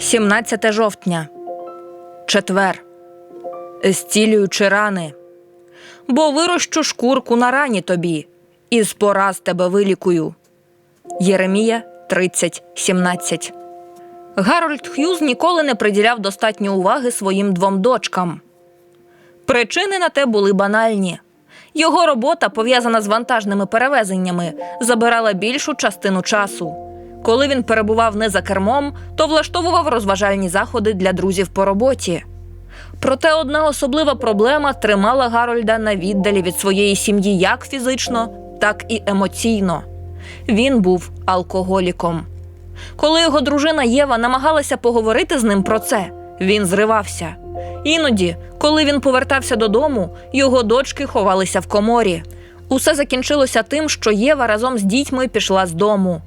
17 жовтня. Четвер. Зцілюючи рани. Бо вирощу шкурку на рані тобі, і з пораз тебе вилікую. Єремія 30.17 Гарольд Х'юз ніколи не приділяв достатньо уваги своїм двом дочкам. Причини на те були банальні. Його робота, пов'язана з вантажними перевезеннями, забирала більшу частину часу. Коли він перебував не за кермом, то влаштовував розважальні заходи для друзів по роботі. Проте одна особлива проблема тримала Гарольда на віддалі від своєї сім'ї як фізично, так і емоційно. Він був алкоголіком. Коли його дружина Єва намагалася поговорити з ним про це, він зривався. Іноді, коли він повертався додому, його дочки ховалися в коморі. Усе закінчилося тим, що Єва разом з дітьми пішла з дому.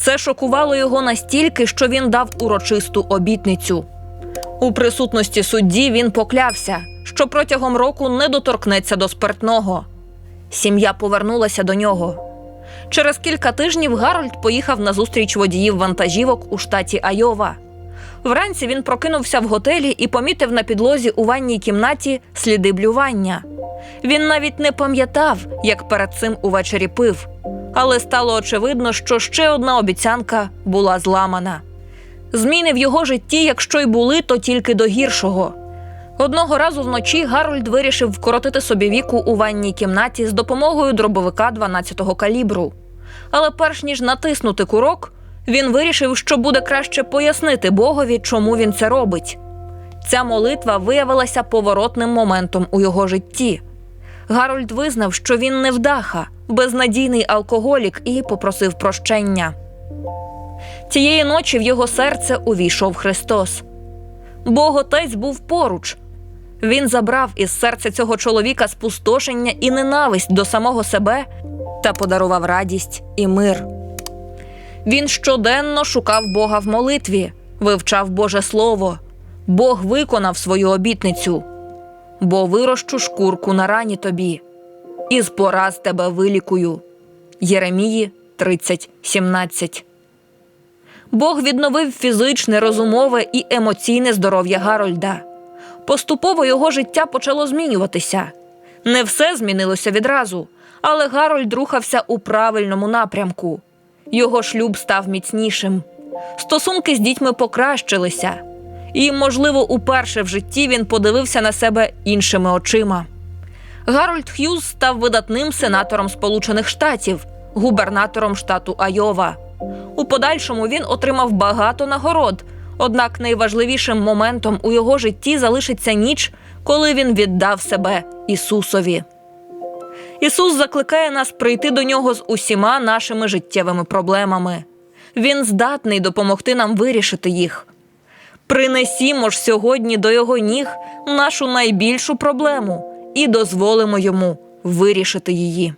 Це шокувало його настільки, що він дав урочисту обітницю. У присутності судді він поклявся, що протягом року не доторкнеться до спиртного. Сім'я повернулася до нього. Через кілька тижнів Гарольд поїхав на зустріч водіїв вантажівок у штаті Айова. Вранці він прокинувся в готелі і помітив на підлозі у ванній кімнаті сліди блювання. Він навіть не пам'ятав, як перед цим увечері пив, але стало очевидно, що ще одна обіцянка була зламана. Зміни в його житті, якщо й були, то тільки до гіршого. Одного разу вночі Гарольд вирішив вкоротити собі віку у ванній кімнаті з допомогою дробовика 12-го калібру. Але перш ніж натиснути курок, він вирішив, що буде краще пояснити Богові, чому він це робить. Ця молитва виявилася поворотним моментом у його житті. Гарольд визнав, що він невдаха, безнадійний алкоголік і попросив прощення. Тієї ночі в його серце увійшов Христос. Бог Отець був поруч. Він забрав із серця цього чоловіка спустошення і ненависть до самого себе та подарував радість і мир. Він щоденно шукав Бога в молитві, вивчав Боже Слово. Бог виконав свою обітницю, бо вирощу шкурку на рані тобі, і з пораз тебе вилікую. Єремії 30.17 Бог відновив фізичне, розумове і емоційне здоров'я Гарольда. Поступово його життя почало змінюватися. Не все змінилося відразу, але Гарольд рухався у правильному напрямку. Його шлюб став міцнішим. Стосунки з дітьми покращилися, і, можливо, уперше в житті він подивився на себе іншими очима. Гарольд Х'юз став видатним сенатором Сполучених Штатів, губернатором штату Айова. У подальшому він отримав багато нагород. Однак найважливішим моментом у його житті залишиться ніч, коли він віддав себе Ісусові. Ісус закликає нас прийти до нього з усіма нашими життєвими проблемами. Він здатний допомогти нам вирішити їх. Принесімо ж сьогодні до його ніг нашу найбільшу проблему і дозволимо йому вирішити її.